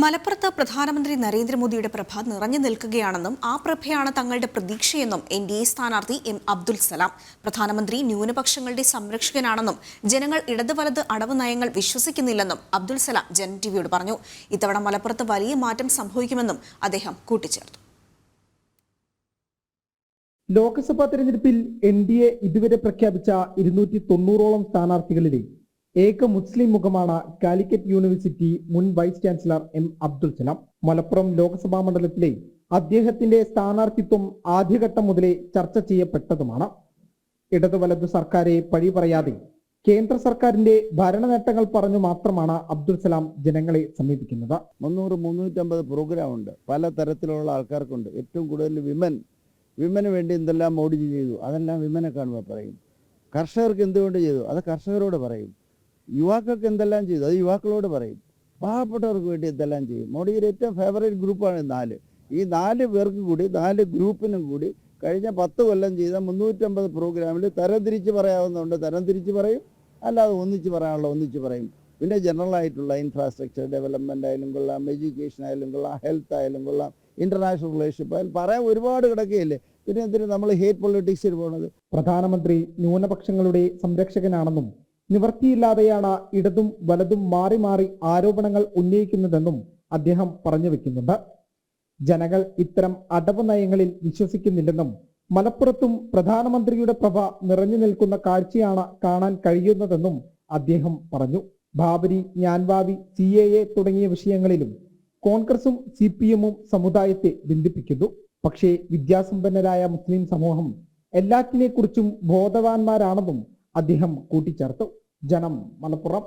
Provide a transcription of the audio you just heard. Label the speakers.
Speaker 1: മലപ്പുറത്ത് പ്രധാനമന്ത്രി നരേന്ദ്രമോദിയുടെ പ്രഭ നിറഞ്ഞു നിൽക്കുകയാണെന്നും ആ പ്രഭയാണ് തങ്ങളുടെ പ്രതീക്ഷയെന്നും എൻ ഡി എ സ്ഥാനാർത്ഥി എം അബ്ദുൽ സലാം. പ്രധാനമന്ത്രി ന്യൂനപക്ഷങ്ങളുടെ സംരക്ഷകനാണെന്നും ജനങ്ങൾ ഇടത് വലത് അടവ് നയങ്ങൾ വിശ്വസിക്കുന്നില്ലെന്നും അബ്ദുൽ സലാം ജൻ ടിവിയോട് പറഞ്ഞു. ഇത്തവണ മലപ്പുറത്ത് വലിയ മാറ്റം സംഭവിക്കുമെന്നും അദ്ദേഹം കൂട്ടിച്ചേർത്തു.
Speaker 2: ലോക്സഭാ തെരഞ്ഞെടുപ്പിൽ എൻ ഡി എ ഇതുവരെ പ്രഖ്യാപിച്ച ഇരുന്നൂറ്റി തൊണ്ണൂറോളം സ്ഥാനാർത്ഥികളിലെ ഏക മുസ്ലിം മുഖമാണ് കാലിക്കറ്റ് യൂണിവേഴ്സിറ്റി മുൻ vice chancellor M Abdul Salam. Malappuram Lok Sabha മണ്ഡലത്തിലെ അദ്ദേഹത്തിന്റെ സ്ഥാനാർത്ഥിത്വം ആദ്യഘട്ടം മുതലേ ചർച്ച ചെയ്യപ്പെട്ടതുമാണ്. ഇടതു വലതു സർക്കാരെ പഴി പറയാതെ കേന്ദ്ര സർക്കാരിന്റെ ഭരണ നേട്ടങ്ങൾ പറഞ്ഞു മാത്രമാണ് അബ്ദുൽ സലാം ജനങ്ങളെ സമീപിക്കുന്നത്.
Speaker 3: മുന്നൂറ് മുന്നൂറ്റമ്പത് പ്രോഗ്രാം ഉണ്ട്. പല തരത്തിലുള്ള ആൾക്കാർക്കുണ്ട്. ഏറ്റവും കൂടുതൽ വിമൻ വിമന് വേണ്ടി എന്തെല്ലാം മോഡിജി ചെയ്തു അതെല്ലാം വിമനെ കാണുമ്പോൾ പറയും. കർഷകർക്ക് എന്തുകൊണ്ട് ചെയ്തു? അത് കർഷകരോട് പറയും. യുവാക്കൾക്ക് എന്തെല്ലാം ചെയ്തു? അത് യുവാക്കളോട് പറയും. പാവപ്പെട്ടവർക്ക് വേണ്ടി എന്തെല്ലാം ചെയ്യും? മോഡിയുടെ ഏറ്റവും ഫേവറേറ്റ് ഗ്രൂപ്പാണ് നാല്. ഈ നാല് പേർക്ക് കൂടി നാല് ഗ്രൂപ്പിനും കൂടി കഴിഞ്ഞ പത്ത് കൊല്ലം ചെയ്ത മുന്നൂറ്റമ്പത് പ്രോഗ്രാമിൽ തരംതിരിച്ച് പറയാവുന്നതുണ്ട്. തരംതിരിച്ച് പറയും. അല്ലാതെ ഒന്നിച്ച് പറയാനുള്ള ഒന്നിച്ച് പറയും. പിന്നെ ജനറൽ ആയിട്ടുള്ള ഇൻഫ്രാസ്ട്രക്ചർ ഡെവലപ്മെന്റ് ആയാലും കൊള്ളാം എഡ്യൂക്കേഷൻ ആയാലും കൊള്ളാം ഹെൽത്ത് ആയാലും കൊള്ളാം ഇന്റർനാഷണൽ റിലേഷൻഷിപ്പ് ആയാലും പറയാൻ ഒരുപാട് കിടക്കുകയില്ലേ പിന്നെ എന്തിനു നമ്മൾ ഹേറ്റ് പൊളിറ്റിക്സിൽ പോകുന്നത്
Speaker 2: പ്രധാനമന്ത്രി ന്യൂനപക്ഷങ്ങളുടെ സംരക്ഷകനാണെന്നും നിവർത്തിയില്ലാതെയാണ് ഇടതും വലതും മാറി മാറി ആരോപണങ്ങൾ ഉന്നയിക്കുന്നതെന്നും അദ്ദേഹം പറഞ്ഞു വെക്കുന്നുണ്ട്. ജനങ്ങൾ ഇത്തരം അടവ് നയങ്ങളിൽ വിശ്വസിക്കുന്നില്ലെന്നും മലപ്പുറത്തും പ്രധാനമന്ത്രിയുടെ പ്രഭ നിറഞ്ഞു നിൽക്കുന്ന കാഴ്ചയാണ് കാണാൻ കഴിയുന്നതെന്നും അദ്ദേഹം പറഞ്ഞു. ബാബരി ഞാൻവാവി സി എ എ തുടങ്ങിയ വിഷയങ്ങളിലും കോൺഗ്രസും സി പി എമ്മും സമുദായത്തെ ബന്ധിപ്പിക്കുന്നു. പക്ഷേ വിദ്യാസമ്പന്നരായ മുസ്ലിം സമൂഹം എല്ലാറ്റിനെക്കുറിച്ചും ബോധവാന്മാരാണെന്നും അദ്ദേഹം കൂട്ടിച്ചേർത്തു. ജനം മലപ്പുറം.